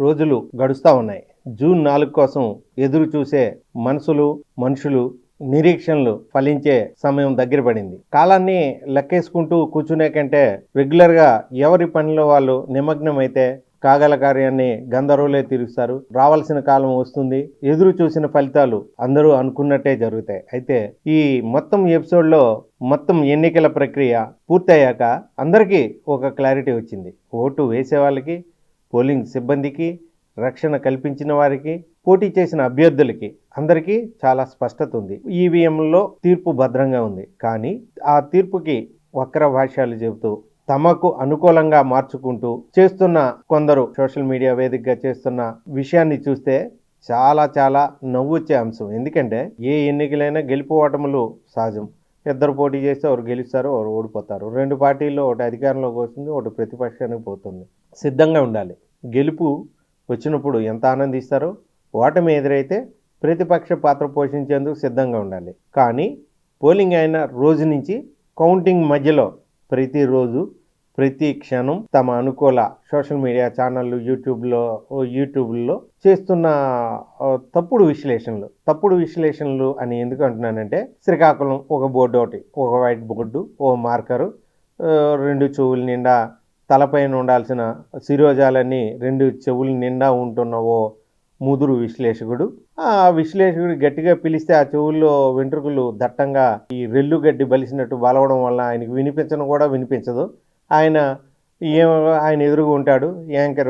రోజులు గడుస్తూ ఉన్నాయి. జూన్ నాలుగు కోసం ఎదురు చూసే మనసులు మనుషులు నిరీక్షణలు ఫలించే సమయం దగ్గర పడింది. కాలాన్ని లెక్కేసుకుంటూ కూర్చునే కంటే రెగ్యులర్గా ఎవరి పనిలో వాళ్ళు నిమగ్నమైతే కాగల కార్యాన్ని గంధర్వులే తీరుస్తారు. రావాల్సిన కాలం వస్తుంది. ఎదురు చూసిన ఫలితాలు అందరూ అనుకున్నట్టే జరుగుతాయి. అయితే ఈ మొత్తం ఎపిసోడ్లో మొత్తం ఎన్నికల ప్రక్రియ పూర్తయ్యాక అందరికీ ఒక క్లారిటీ వచ్చింది. ఓటు వేసే వాళ్ళకి పోలింగ్ సిబ్బందికి రక్షణ కల్పించిన వారికి పోటీ చేసిన అభ్యర్థులకి అందరికీ చాలా స్పష్టత ఉంది. ఈవీఎంలో తీర్పు భద్రంగా ఉంది. కానీ ఆ తీర్పుకి వక్ర భాష్యాలు చెబుతూ తమకు అనుకూలంగా మార్చుకుంటూ చేస్తున్న కొందరు సోషల్ మీడియా వేదికగా చేస్తున్న విషయాన్ని చూస్తే చాలా చాలా నవ్వొచ్చే అంశం. ఎందుకంటే ఏ ఎన్నికలైనా గెలుపు ఓటములు సహజం. ఇద్దరు పోటీ చేస్తే ఒకరు గెలుస్తారు ఒకరు ఓడిపోతారు. రెండు పార్టీల్లో ఒకటి అధికారంలోకి వస్తుంది ఒకటి ప్రతిపక్షానికి పోతుంది. సిద్ధంగా ఉండాలి. గెలుపు వచ్చినప్పుడు ఎంత ఆనందిస్తారో ఓటమి ఎదురైతే ప్రతిపక్ష పాత్ర పోషించేందుకు సిద్ధంగా ఉండాలి. కానీ పోలింగ్ అయిన రోజు నుంచి కౌంటింగ్ మధ్యలో ప్రతిరోజు ప్రతి క్షణం తమ అనుకూల సోషల్ మీడియా ఛానళ్ళు యూట్యూబ్లో యూట్యూబ్లో చేస్తున్న తప్పుడు విశ్లేషణలు. తప్పుడు విశ్లేషణలు అని ఎందుకు అంటున్నానంటే శ్రీకాకుళం ఒక బోర్డు ఒకటి. ఒక వైట్ బోర్డు ఓ మార్కరు రెండు చెవుల నిండా తలపైన ఉండాల్సిన శిరోజాలన్నీ రెండు చెవుల నిండా ఉంటున్న ఓ ముదురు విశ్లేషకుడు. ఆ విశ్లేషకుడు గట్టిగా పిలిస్తే ఆ చెవుల్లో వెంట్రుకలు దట్టంగా ఈ రెల్లు గడ్డి బలిసినట్టు బలవడం వల్ల ఆయనకు వినిపించడం కూడా వినిపించదు. ఆయన ఏం ఆయన ఎదురుగా ఉంటాడు యాంకర్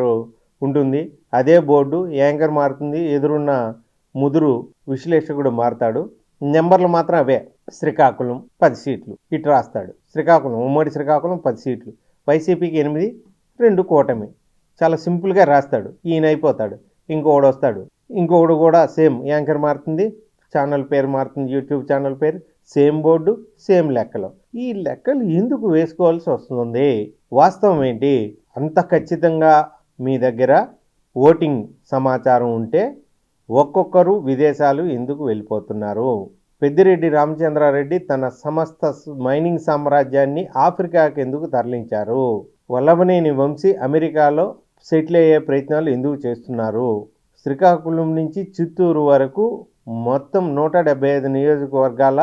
ఉంటుంది. అదే బోర్డు యాంకర్ మారుతుంది. ఎదురున్న ముదురు విశ్లేషకుడు మారుతాడు. నెంబర్లు మాత్రం అవే. శ్రీకాకుళం పది సీట్లు. ఇటు రాస్తాడు. శ్రీకాకుళం ఉమ్మడి శ్రీకాకుళం పది సీట్లు. వైసీపీకి ఎనిమిది రెండు కూటమి. చాలా సింపుల్గా రాస్తాడు. ఈయన అయిపోతాడు. ఇంకొకడు వస్తాడు. ఇంకొకడు కూడా సేమ్. యాంకర్ మారుతుంది. ఛానల్ పేరు మారుతుంది. యూట్యూబ్ ఛానల్ పేరు. సేమ్ బోర్డు సేమ్ లెక్కలు. ఈ లెక్కలు ఎందుకు వేసుకోవాల్సి వస్తుంది వాస్తవం ఏంటి? అంత ఖచ్చితంగా మీ దగ్గర ఓటింగ్ సమాచారం ఉంటే ఒక్కొక్కరు విదేశాలు ఎందుకు వెళ్ళిపోతున్నారు? పెద్దిరెడ్డి రామచంద్రారెడ్డి తన సమస్త మైనింగ్ సామ్రాజ్యాన్ని ఆఫ్రికాకి ఎందుకు తరలించారు? వల్లభనేని వంశీ అమెరికాలో సెటిల్ అయ్యే ప్రయత్నాలు ఎందుకు చేస్తున్నారు? శ్రీకాకుళం నుంచి చిత్తూరు వరకు మొత్తం నూట డెబ్బై ఐదు నియోజకవర్గాల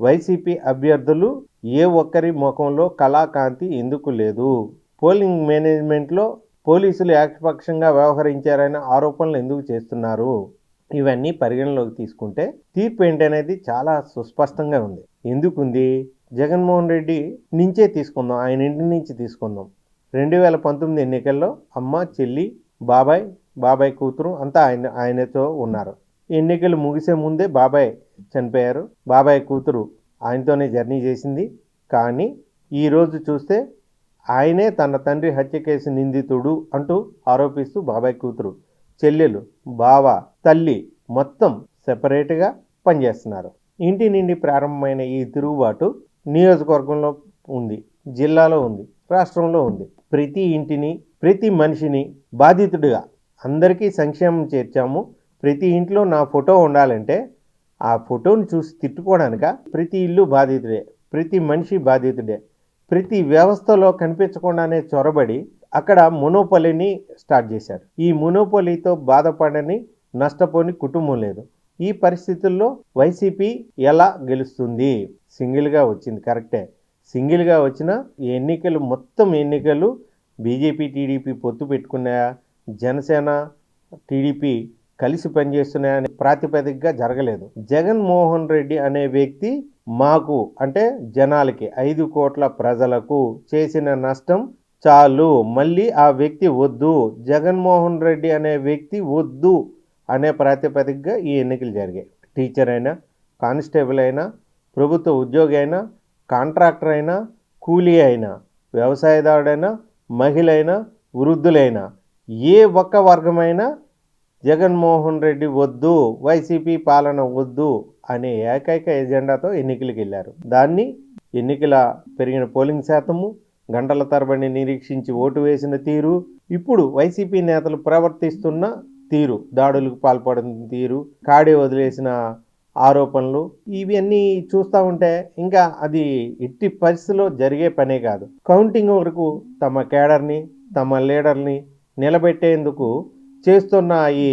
వైసీపీ అభ్యర్థులు ఏ ఒక్కరి ముఖంలో కళాకాంతి ఎందుకు లేదు? పోలింగ్ మేనేజ్మెంట్లో పోలీసులు ఏకపక్షంగా వ్యవహరించారనే ఆరోపణలు ఎందుకు చేస్తున్నారు? ఇవన్నీ పరిగణలోకి తీసుకుంటే తీర్పు ఏంటనేది చాలా సుస్పష్టంగా ఉంది. ఎందుకుంది? జగన్మోహన్ రెడ్డి నుంచే తీసుకుందాం ఆయన ఇంటి నుంచి తీసుకుందాం. రెండు వేల పంతొమ్మిది ఎన్నికల్లో అమ్మ చెల్లి బాబాయ్ బాబాయ్ కూతురు అంతా ఆయన ఆయనతో ఉన్నారు. ఎన్నికలు ముగిసే ముందే బాబాయ్ చనిపోయారు. బాబాయ్ కూతురు ఆయనతోనే జర్నీ చేసింది. కానీ ఈరోజు చూస్తే ఆయనే తన తండ్రి హత్య కేసు నిందితుడు అంటూ ఆరోపిస్తూ బాబాయ్ కూతురు చెల్లెలు బావ తల్లి మొత్తం సెపరేట్గా పనిచేస్తున్నారు. ఇంటి నుండి ప్రారంభమైన ఈ తిరుగుబాటు నియోజకవర్గంలో ఉంది జిల్లాలో ఉంది రాష్ట్రంలో ఉంది. ప్రతి ఇంటిని ప్రతి మనిషిని బాధితుడిగా అందరికీ సంక్షేమం చేర్చాము. ప్రతి ఇంట్లో నా ఫోటో ఉండాలంటే ఆ ఫోటోని చూసి తిట్టుకోవడానిక? ప్రతి ఇల్లు బాధితుడే ప్రతి మనిషి బాధితుడే ప్రతి వ్యవస్థలో కనిపించకుండానే చొరబడి అక్కడ మునోపలిని స్టార్ట్ చేశారు. ఈ మునోపలితో బాధపడని నష్టపోని కుటుంబం లేదు. ఈ పరిస్థితుల్లో వైసీపీ ఎలా గెలుస్తుంది? సింగిల్గా వచ్చింది కరెక్టే. సింగిల్గా వచ్చిన ఈ ఎన్నికలు మొత్తం ఎన్నికలు బీజేపీ టీడీపీ పొత్తు పెట్టుకున్నాయా? జనసేన టీడీపీ కలిసి పనిచేస్తున్నాయనే ప్రాతిపదికగా జరగలేదు. జగన్మోహన్ రెడ్డి అనే వ్యక్తి మాకు అంటే జనాలకి ఐదు కోట్ల ప్రజలకు చేసిన నష్టం చాలు. మళ్ళీ ఆ వ్యక్తి వద్దు. జగన్మోహన్ రెడ్డి అనే వ్యక్తి వద్దు అనే ప్రాతిపదికగా ఈ ఎన్నికలు జరిగాయి. టీచర్ అయినా కానిస్టేబుల్ అయినా ప్రభుత్వ ఉద్యోగి అయినా కాంట్రాక్టర్ అయినా కూలీ అయినా వ్యవసాయదారుడైనా మహిళ అయినా వృద్ధులైనా ఏ ఒక్క వర్గమైనా జగన్మోహన్ రెడ్డి వద్దు వైసీపీ పాలన వద్దు అనే ఏకైక ఎజెండాతో ఎన్నికలకు వెళ్ళారు. దాన్ని ఎన్నికల పెరిగిన పోలింగ్ శాతము గంటల తరబడి నిరీక్షించి ఓటు వేసిన తీరు ఇప్పుడు వైసీపీ నేతలు ప్రవర్తిస్తున్న తీరు దాడులకు పాల్పడిన తీరు కాడే వదిలేసిన ఆరోపణలు ఇవన్నీ చూస్తూ ఉంటే ఇంకా అది ఎట్టి పరిస్థితిలో జరిగే పనే కాదు. కౌంటింగ్ వరకు తమ కేడర్ని తమ లీడర్ని నిలబెట్టేందుకు చేస్తున్న ఈ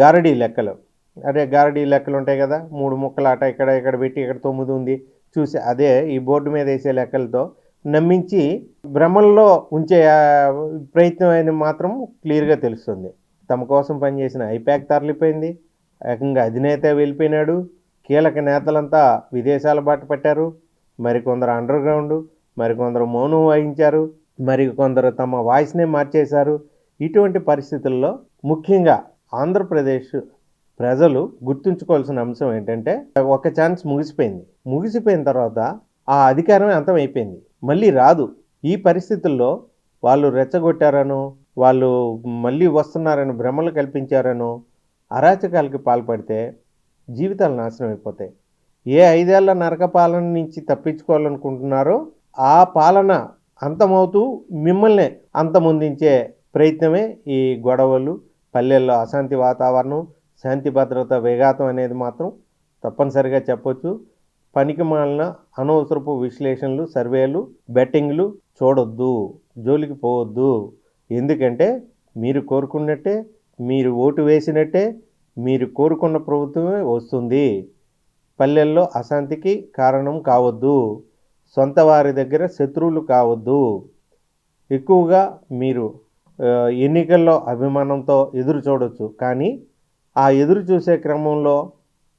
గారడీ లెక్కలు. అదే గారడీ లెక్కలు ఉంటాయి కదా మూడు ముక్కలు అట ఇక్కడ ఇక్కడ పెట్టి ఇక్కడ తొమ్మిది ఉంది చూసి అదే ఈ బోర్డు మీద వేసే లెక్కలతో నమ్మించి భ్రమల్లో ఉంచే ప్రయత్నం అని మాత్రం క్లియర్గా తెలుస్తుంది. తమ కోసం పనిచేసిన ఐపాక్ తరలిపోయింది. ఏకంగా అధినేత వెళ్ళిపోయినాడు. కీలక నేతలంతా విదేశాల బాట పట్టారు. మరికొందరు అండర్ గ్రౌండ్ మరికొందరు మౌనం వహించారు. మరి కొందరు తమ వాయిస్నే మార్చేశారు. ఇటువంటి పరిస్థితుల్లో ముఖ్యంగా ఆంధ్రప్రదేశ్ ప్రజలు గుర్తుంచుకోవాల్సిన అంశం ఏంటంటే ఒక ఛాన్స్ ముగిసిపోయింది. ముగిసిపోయిన తర్వాత ఆ అధికారమే అంతం అయిపోయింది మళ్ళీ రాదు. ఈ పరిస్థితుల్లో వాళ్ళు రెచ్చగొట్టారనో వాళ్ళు మళ్ళీ వస్తున్నారని భ్రమలు కల్పించారనో అరాచకాలకి పాల్పడితే జీవితాలు నాశనం అయిపోతాయి. ఏ ఐదేళ్ళ నరక పాలన నుంచి తప్పించుకోవాలనుకుంటున్నారో ఆ పాలన అంతమవుతూ మిమ్మల్ని అంతమొందించే ప్రయత్నమే ఈ గొడవలు పల్లెల్లో అశాంతి వాతావరణం శాంతి భద్రత వేగాతం అనేది మాత్రం తప్పనిసరిగా చెప్పొచ్చు. పనికి మాలిన అనవసరపు విశ్లేషణలు సర్వేలు బెట్టింగ్లు చూడొద్దు జోలికి పోవద్దు. ఎందుకంటే మీరు కోరుకున్నట్టే మీరు ఓటు వేసినట్టే మీరు కోరుకున్న ప్రభుత్వమే వస్తుంది. పల్లెల్లో అశాంతికి కారణం కావద్దు. సొంత వారి దగ్గర శత్రువులు కావద్దు. ఎక్కువగా మీరు ఎన్నికల్లో అభిమానంతో ఎదురు చూడొచ్చు. కానీ ఆ ఎదురు చూసే క్రమంలో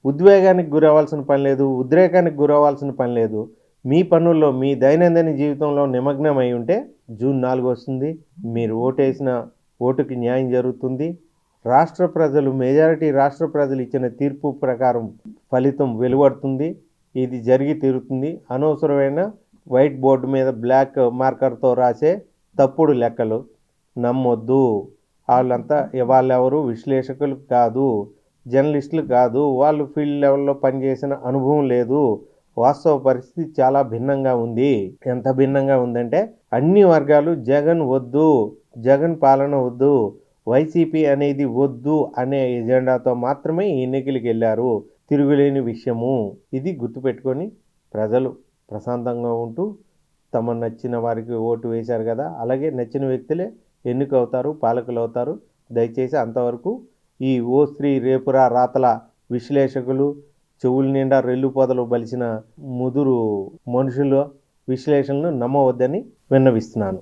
ఉద్వేగానికి గురవ్వాల్సిన పని లేదు ఉద్రేకానికి గురవ్వాల్సిన పని లేదు. మీ పనుల్లో మీ దైనందిన జీవితంలో నిమగ్నమై ఉంటే జూన్ నాలుగు వస్తుంది. మీరు ఓటేసిన ఓటుకి న్యాయం జరుగుతుంది. రాష్ట్ర ప్రజలు మెజారిటీ రాష్ట్ర ప్రజలు ఇచ్చిన తీర్పు ప్రకారం ఫలితం వెలువడుతుంది. ఇది జరిగి తీరుతుంది. అనవసరమైన వైట్ బోర్డు మీద బ్లాక్ మార్కర్తో రాసే తప్పుడు లెక్కలు. నమ్మొద్దు. వాళ్ళంతా వాళ్ళెవరు విశ్లేషకులు కాదు జర్నలిస్టులు కాదు వాళ్ళు ఫీల్డ్ లెవెల్లో పనిచేసిన అనుభవం లేదు. వాస్తవ పరిస్థితి చాలా భిన్నంగా ఉంది. ఎంత భిన్నంగా ఉందంటే అన్ని వర్గాలు జగన్ వద్దు జగన్ పాలన వద్దు వైసీపీ అనేది వద్దు అనే ఎజెండాతో మాత్రమే ఎన్నికలకు వెళ్ళారు తిరుగులేని విషయము. ఇది గుర్తుపెట్టుకొని ప్రజలు ప్రశాంతంగా ఉంటూ తమ నచ్చిన వారికి ఓటు వేశారు కదా అలాగే నచ్చిన వ్యక్తులే ఎన్నికవుతారు పాలకులు అవుతారు దయచేసి అంతవరకు ఈ ఓ స్త్రీ రేపురా రాతల విశ్లేషకులు చెవుల నిండా రెల్లు పొదలు బలిసిన ముదురు మనుషుల విశ్లేషణలు నమ్మవద్దని విన్నవిస్తున్నాను.